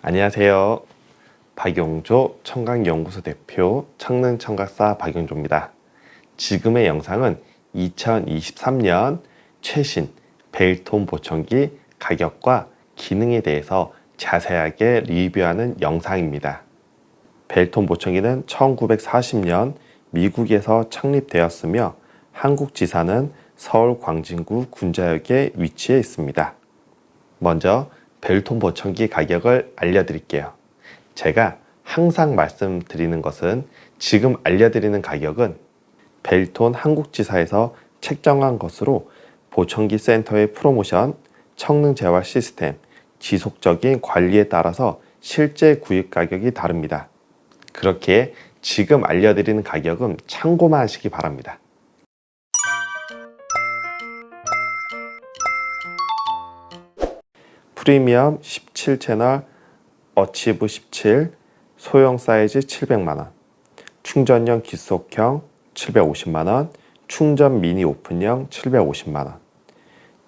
안녕하세요. 박용조 청각연구소 대표 청능청각사 박용조입니다. 지금의 영상은 2023년 최신 벨톤 보청기 가격과 기능에 대해서 자세하게 리뷰하는 영상입니다. 벨톤 보청기는 1940년 미국에서 창립되었으며 한국 지사는 서울 광진구 군자역에 위치해 있습니다. 먼저 벨톤 보청기 가격을 알려드릴게요. 제가 항상 말씀드리는 것은 지금 알려드리는 가격은 벨톤 한국지사에서 책정한 것으로 보청기 센터의 프로모션, 청능 재활 시스템, 지속적인 관리에 따라서 실제 구입 가격이 다릅니다. 그렇게 지금 알려드리는 가격은 참고만 하시기 바랍니다. 프리미엄 17채널 어치브 17 소형 사이즈 700만원 충전형 기속형 750만원 충전 미니 오픈형 750만원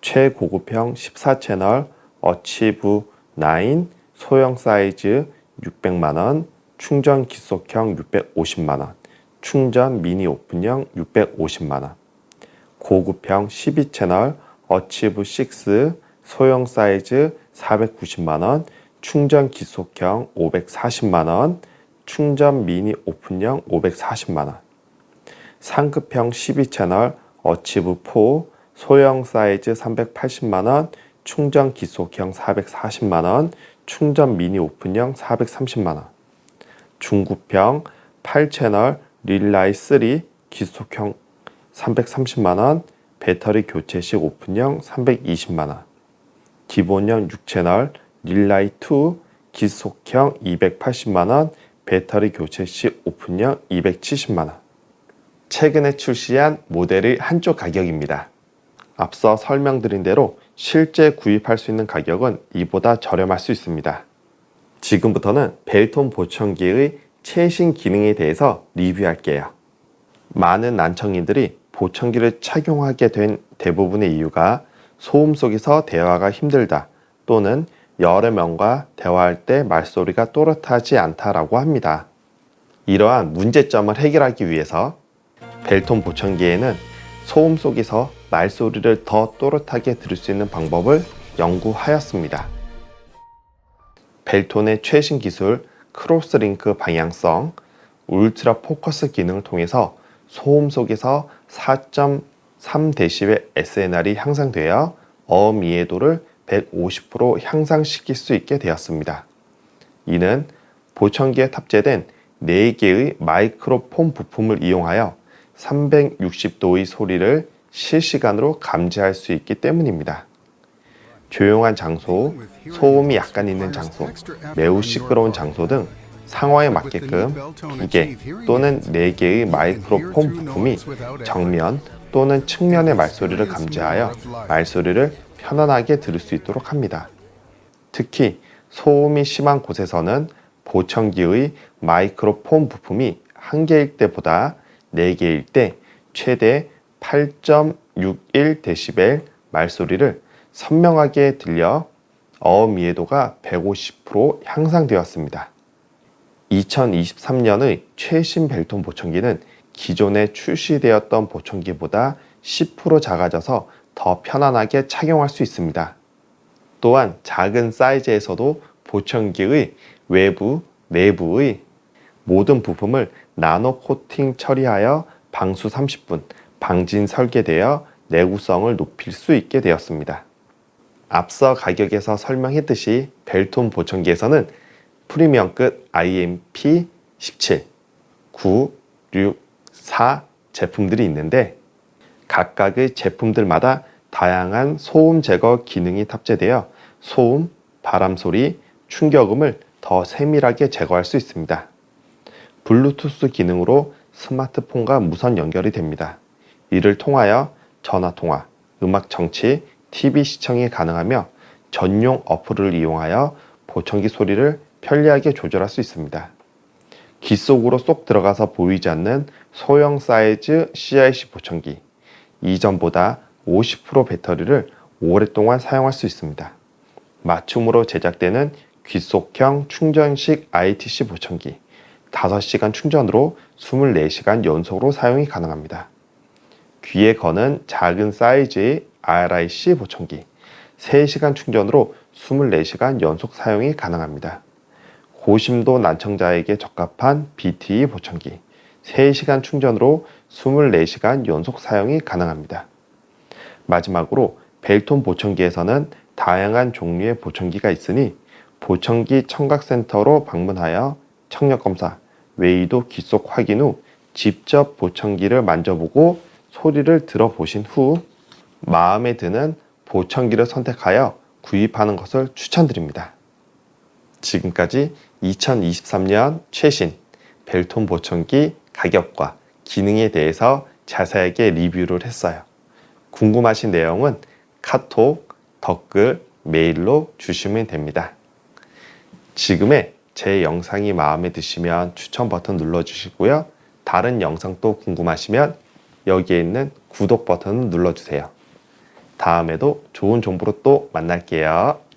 최고급형 14채널 어치브 9 소형 사이즈 600만원 충전 기속형 650만원 충전 미니 오픈형 650만원 고급형 12채널 어치브 6 소형 사이즈 490만 원, 충전 기속형 540만 원, 충전 미니 오픈형 540만 원, 상급형 12채널 어치브 4 소형 사이즈 380만 원, 충전 기속형 440만 원, 충전 미니 오픈형 430만 원, 중급형 8채널 릴라이 3 기속형 330만 원, 배터리 교체 시 오픈형 320만 원, 기본형 6채널 릴라이 2 기속형 280만원 배터리 교체 시 오픈형 270만원 최근에 출시한 모델의 한쪽 가격입니다. 앞서 설명드린 대로 실제 구입할 수 있는 가격은 이보다 저렴할 수 있습니다. 지금부터는 벨톤 보청기의 최신 기능에 대해서 리뷰할게요. 많은 난청인들이 보청기를 착용하게 된 대부분의 이유가 소음 속에서 대화가 힘들다 또는 여러 명과 대화할 때 말소리가 또렷하지 않다라고 합니다. 이러한 문제점을 해결하기 위해서 벨톤 보청기에는 소음 속에서 말소리를 더 또렷하게 들을 수 있는 방법을 연구하였습니다. 벨톤의 최신 기술 크로스링크 방향성 울트라 포커스 기능을 통해서 소음 속에서 4.3dB SNR이 향상되어 어음 이해도를 150% 향상시킬 수 있게 되었습니다. 이는 보청기에 탑재된 4개의 마이크로폰 부품을 이용하여 360도의 소리를 실시간으로 감지할 수 있기 때문입니다. 조용한 장소, 소음이 약간 있는 장소, 매우 시끄러운 장소 등 상황에 맞게끔 2개 또는 4개의 마이크로폰 부품이 정면 또는 측면의 말소리를 감지하여 말소리를 편안하게 들을 수 있도록 합니다. 특히 소음이 심한 곳에서는 보청기의 마이크로폰 부품이 한 개일 때보다 네 개일 때 최대 8.61dB 말소리를 선명하게 들려 어음 이해도가 150% 향상되었습니다. 2023년의 최신 벨톤 보청기는 기존에 출시되었던 보청기보다 10% 작아져서 더 편안하게 착용할 수 있습니다. 또한 작은 사이즈에서도 보청기의 외부, 내부의 모든 부품을 나노 코팅 처리하여 방수 30분, 방진 설계되어 내구성을 높일 수 있게 되었습니다. 앞서 가격에서 설명했듯이 벨톤 보청기에서는 프리미엄급 IMP 17, 9, 6, 4 제품들이 있는데 각각의 제품들마다 다양한 소음 제거 기능이 탑재되어 소음, 바람 소리, 충격음을 더 세밀하게 제거할 수 있습니다. 블루투스 기능으로 스마트폰과 무선 연결이 됩니다. 이를 통하여 전화 통화, 음악 청취, TV 시청이 가능하며 전용 어플을 이용하여 보청기 소리를 편리하게 조절할 수 있습니다. 귀 속으로 쏙 들어가서 보이지 않는 소형 사이즈 CIC 보청기. 이전보다 50% 배터리를 오랫동안 사용할 수 있습니다. 맞춤으로 제작되는 귓속형 충전식 ITC 보청기 5시간 충전으로 24시간 연속으로 사용이 가능합니다. 귀에 거는 작은 사이즈의 RIC 보청기 3시간 충전으로 24시간 연속 사용이 가능합니다. 고심도 난청자에게 적합한 BTE 보청기 3시간 충전으로 24시간 연속 사용이 가능합니다. 마지막으로 벨톤 보청기에서는 다양한 종류의 보청기가 있으니 보청기 청각센터로 방문하여 청력 검사, 웨이도 귓속 확인 후 직접 보청기를 만져보고 소리를 들어보신 후 마음에 드는 보청기를 선택하여 구입하는 것을 추천드립니다. 지금까지 2023년 최신 벨톤 보청기 가격과 기능에 대해서 자세하게 리뷰를 했어요. 궁금하신 내용은 카톡, 댓글, 메일로 주시면 됩니다. 지금의 제 영상이 마음에 드시면 추천 버튼 눌러주시고요. 다른 영상도 궁금하시면 여기에 있는 구독 버튼을 눌러주세요. 다음에도 좋은 정보로 또 만날게요.